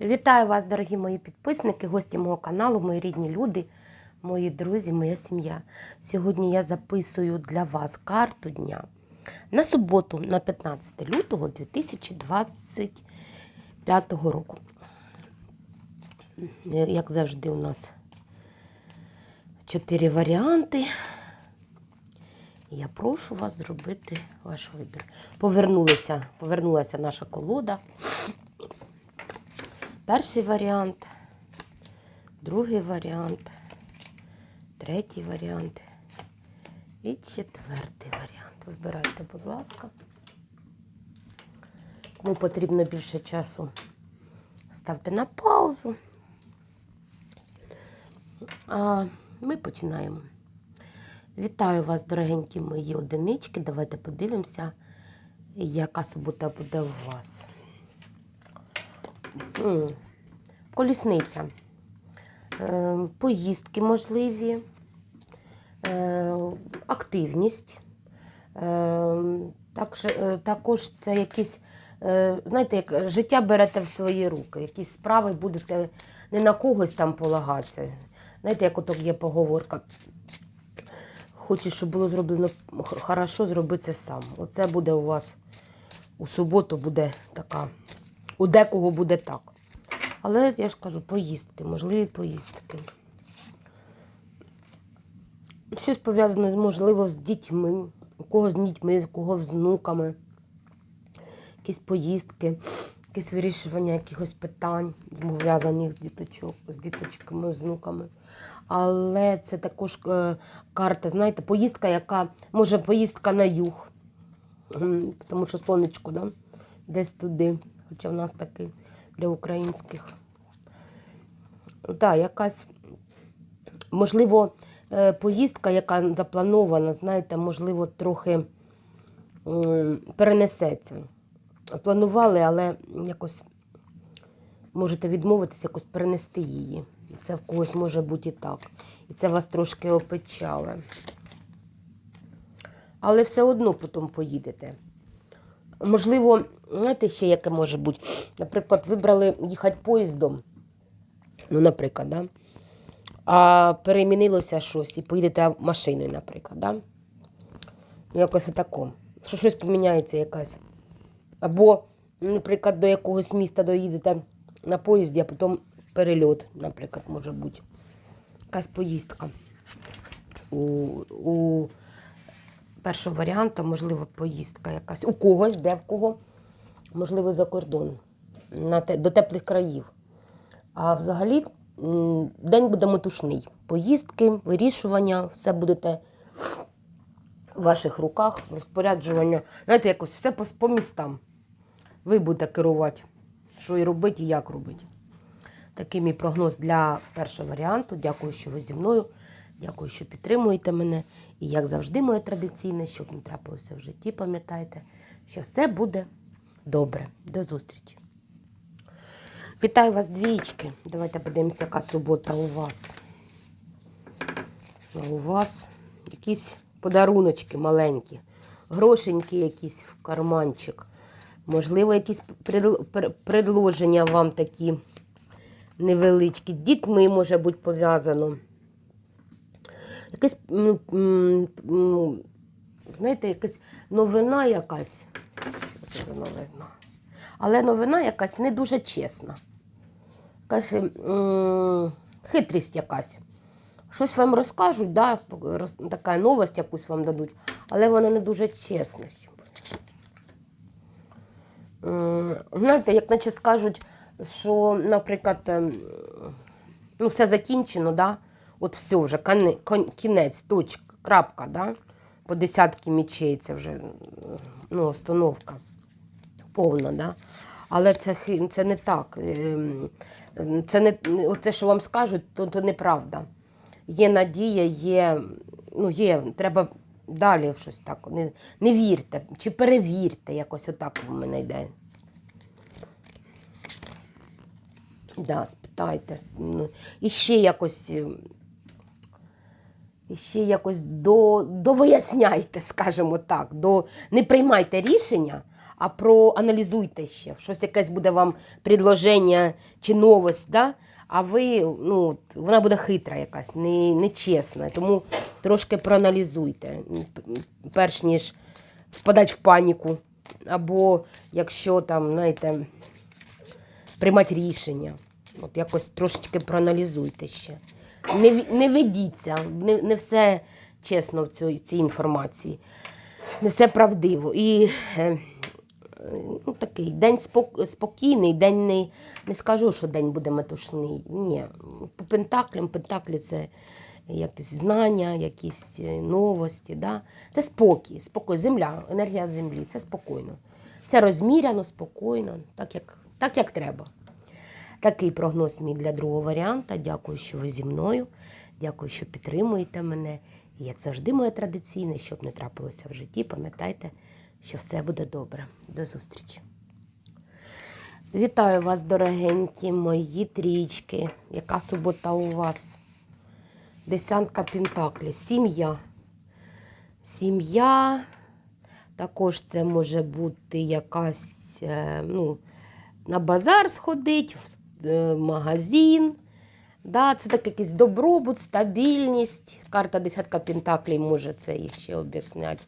Вітаю вас, дорогі мої підписники, гості мого каналу, мої рідні люди, мої друзі, моя сім'я. Сьогодні я записую для вас карту дня на суботу, на 15 лютого 2025 року. Як завжди, у нас чотири варіанти. Я прошу вас зробити ваш вибір. Повернулася, повернулася наша колода. Перший варіант, другий варіант, третій варіант і четвертий варіант. Вибирайте, будь ласка. Кому потрібно більше часу, ставте на паузу. А ми починаємо. Вітаю вас, дорогенькі мої одинички. Давайте подивимося, яка субота буде у вас. Колісниця. Е, Поїздки можливі, е, активність. Е, же- е, також це якісь, е, знаєте, як життя берете в свої руки, якісь справи будете не на когось там полагатися. Знаєте, як ото є поговорка. Хочеш, щоб було зроблено хорошо, зроби це сам. Оце буде у вас у суботу буде така. У декого буде так. Але я ж кажу, поїздки, можливі поїздки. Щось пов'язане, можливо, з дітьми, у кого з дітьми, у кого з внуками. Якісь поїздки, якесь вирішування якихось питань, пов'язаних з діточок, з діточками, з внуками. Але це також е, карта, знаєте, поїздка, яка, може, поїздка на юг, тому що сонечко, да? десь туди, хоча в нас такий для українських. Так, якась, можливо, е, поїздка, яка запланована, знаєте, можливо, трохи перенесеться. Планували, але якось можете відмовитися, якось перенести її. Це в когось може бути і так. І це вас трошки опечали. Але все одно потім поїдете. Можливо, знаєте, ще яке може бути? Наприклад, вибрали їхати поїздом. Ну, наприклад, да? а перемінилося щось і поїдете машиною, наприклад. Да? Ну, Якось отако. Що щось поміняється якась. Або, наприклад, до якогось міста доїдете на поїзді, а потім перельот, наприклад, може бути. Якась поїздка. У, у першого варіанту, можливо, поїздка якась. У когось, де в кого, можливо, за кордон, на те, до теплих країв. А взагалі день буде метушний. Поїздки, вирішування, все будете в ваших руках, розпоряджування. Знаєте, якось все по, по містам. Ви будете керувати, що і робити, і як робити. Такий мій прогноз для першого варіанту. Дякую, що ви зі мною. Дякую, що підтримуєте мене. І як завжди, моє традиційне, щоб не трапилося в житті, пам'ятайте, що все буде добре. До зустрічі. Вітаю вас, двічки. Давайте подивимося, яка субота у вас. А у вас якісь подаруночки маленькі, грошеньки якісь в карманчик. Можливо, якісь предложення вам такі невеличкі. Дітьми може бути пов'язано. М, м, знаєте, якась новина якась. Що це за новина? Але новина якась не дуже чесна. Якась хитрість якась. Щось вам розкажуть, да, така новость якусь вам дадуть, але вона не дуже чесна. Знаєте, як наче скажуть, що, наприклад, ем, ну, все закінчено, да? От все вже, кінець, точка, крапка, да? по десятки мічей це вже ну, остановка повна, да? але це, це не так. Ем, Це не те, що вам скажуть, то, то неправда. Є надія, є, ну, є, треба далі в щось так. Не, не вірте чи перевірте, якось отак у мене йде. Да, спитайте. Ну, І ще якось. Ще якось до, довиясняйте, скажімо так, до, не приймайте рішення, а проаналізуйте ще. Щось якесь буде вам предложення чи новость, да? а ви, ну, вона буде хитра якась, не, нечесна. Тому трошки проаналізуйте, перш ніж впадати в паніку. Або якщо там, знаєте, приймати рішення. От якось трошечки проаналізуйте ще. Не, не ведіться, не, не все чесно в цій, цій інформації, не все правдиво. І е, ну, такий день спок, спокійний, день не, не скажу, що день буде метушний. Ні. По пентаклям, пентаклі це якісь знання, якісь е, новості. Да? Це спокій, спокій, земля, енергія землі, це спокійно. Це розміряно, спокійно, так як, так як треба. Такий прогноз мій для другого варіанта. Дякую, що ви зі мною. Дякую, що підтримуєте мене. І як завжди, моє традиційне, щоб не трапилося в житті, пам'ятайте, що все буде добре. До зустрічі. Вітаю вас, дорогенькі мої трічки. Яка субота у вас? Десятка пентаклів. Сім'я. Сім'я. Також це може бути якась, е, ну, на базар сходить, магазин. Да, це так якийсь добробут, стабільність. Карта десятка пентаклей може це ще об'ясняти.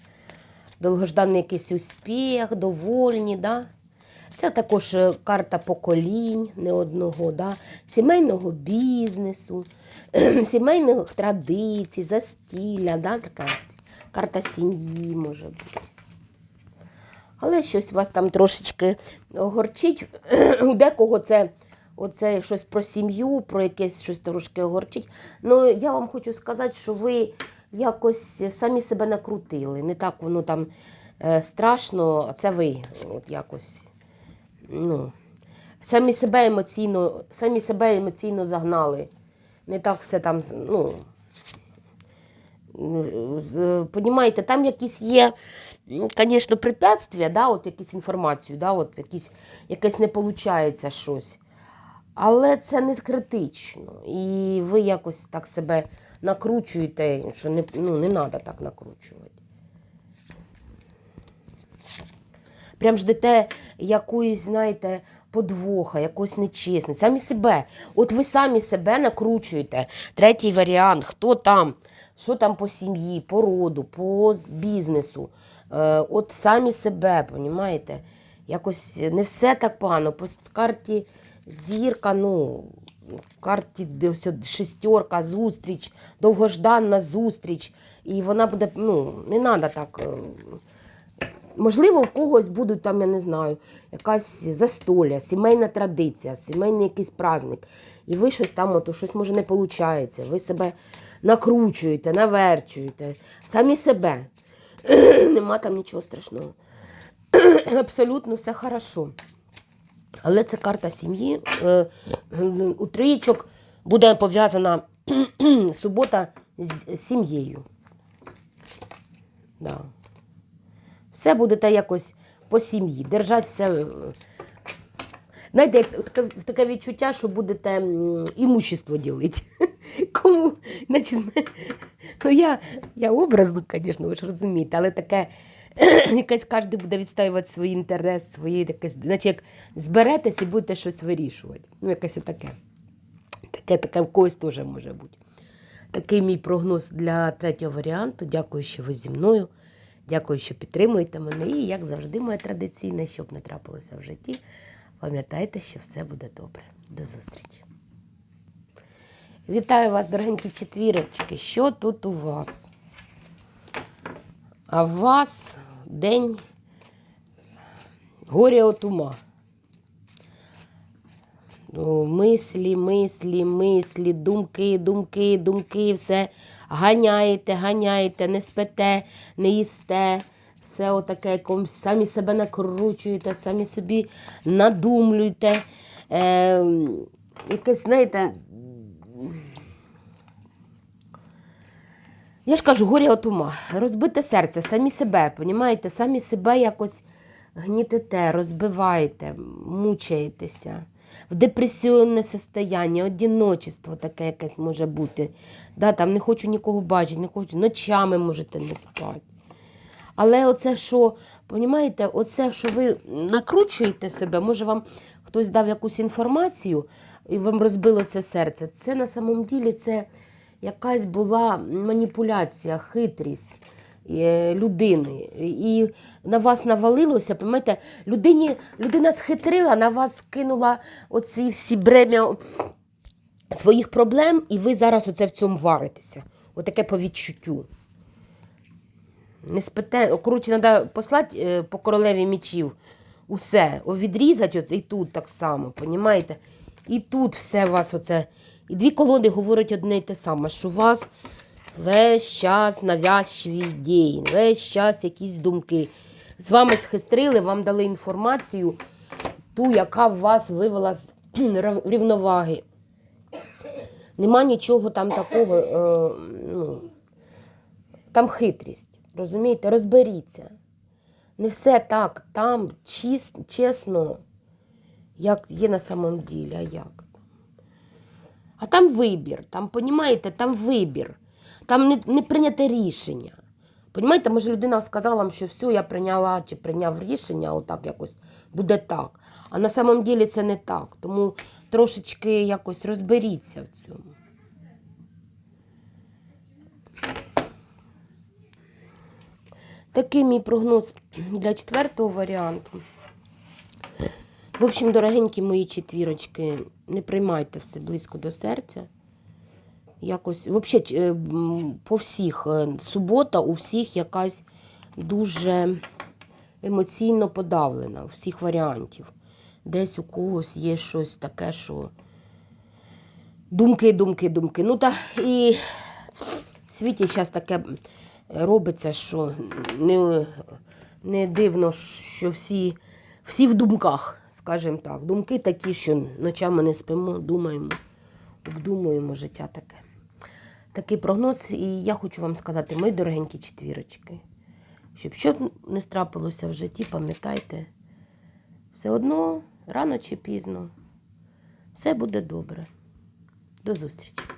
Довгожданий якийсь успіх, довольні. Да? Це також е, карта поколінь не одного, да? сімейного бізнесу, сімейних традицій, застілля, да? така карта сім'ї може бути. Але щось вас там трошечки огорчить. У декого це оце щось про сім'ю, про якесь щось трошки огорчить. Ну, я вам хочу сказати, що ви якось самі себе накрутили. Не так воно там е, страшно, а це ви от якось. Ну, самі себе емоційно, самі себе емоційно загнали. Не так все там, ну, Понімаєте, там якісь є, звісно, препятствия, да, от якісь інформацію, да, от якісь, якесь не виходить щось. Але це не критично. І ви якось так себе накручуєте, що не, ну, не треба так накручувати. Прям ждете якоїсь, знаєте, подвоха, якоїсь нечесності. Самі себе. От ви самі себе накручуєте. Третій варіант. Хто там? Що там по сім'ї, по роду, по бізнесу. Е, от самі себе, понімаєте? Якось не все так погано. По карті зірка, ну, карті шестерка, зустріч, довгожданна зустріч. І вона буде, ну, не треба так. е, Можливо, в когось будуть там, я не знаю, якась застолля, сімейна традиція, сімейний якийсь праздник. І ви щось там, ото щось може не виходить. Ви себе накручуєте, наверчуєте, самі себе. Нема там нічого страшного. Абсолютно все хорошо. Але це карта сім'ї. Е, У трієчок буде пов'язана субота з сім'єю. Да. Все будете якось по сім'ї, держати все. е, Знаєте, таке, таке відчуття, що будете імущество ділити. Кому? Значить, ну я, я образно, звісно, ви ж розумієте, але таке якесь кожен буде відстоювати свій інтерес, свої якесь, наче як зберетесь і будете щось вирішувати. Ну, якесь таке. Таке, таке в когось теж може бути. Такий мій прогноз для третього варіанту. Дякую, що ви зі мною. Дякую, що підтримуєте мене. І, як завжди, моє традиційне, щоб не трапилося в житті. Пам'ятайте, що все буде добре. До зустрічі. Вітаю вас, дорогенькі четвірочки. Що тут у вас? А в вас день горя от ума. Ну, мислі, мислі, мислі, думки, думки, думки, все ганяєте, ганяєте, не спите, не їсте. Все отаке, самі себе накручуєте, самі собі надумлюєте. Е, якесь, знаєте, я ж кажу, горя от ума, розбите серце, самі себе, понімаєте, самі себе якось гнітите, розбиваєте, мучаєтеся. В депресіонне состояння, одиночество таке якесь може бути. Да, там не хочу нікого бачити, не хочу, ночами можете не спати. Але оце, що, понімаєте, оце, що ви накручуєте себе, може вам хтось дав якусь інформацію і вам розбило це серце. Це на самом ділі це якась була маніпуляція, хитрість е, людини. І на вас навалилося, понімаєте, людині, людина схитрила, на вас кинула оці всі бремя своїх проблем, і ви зараз оце в цьому варитеся. Отаке по відчуттю. Не спите. Коротше, треба послати е, по королеві мічів усе. Відрізати оце і тут так само, понімаєте? І тут все вас оце. І дві колоди говорять одне й те саме, що у вас весь час навязчиві ідеї, весь час якісь думки. З вами схистрили, вам дали інформацію, ту, яка вас вивела з рівноваги. Нема нічого там такого. Е, ну, там хитрість. Розумієте? Розберіться. Не все так, там чесно, як є на самом ділі, а як? А там вибір, там, понімаєте, там вибір. Там не, не прийняте рішення. Понімаєте, може людина сказала вам, що все, я прийняла чи прийняв рішення, отак якось буде так. А на самом ділі це не так. Тому трошечки якось розберіться в цьому. Такий мій прогноз для четвертого варіанту. В общем, дорогенькі мої четвірочки, не приймайте все близько до серця. Якось, взагалі, по всіх, е, субота у всіх якась дуже емоційно подавлена, у всіх варіантів. Десь у когось є щось таке, що думки, думки, думки. Ну та і в світі зараз таке робиться, що не, не дивно, що всі, всі в думках, скажімо так. Думки такі, що ночами не спимо, думаємо, обдумуємо життя таке. Такий прогноз, і я хочу вам сказати, мої дорогенькі четвірочки, щоб що не страпилося в житті, пам'ятайте, все одно, рано чи пізно, все буде добре. До зустрічі!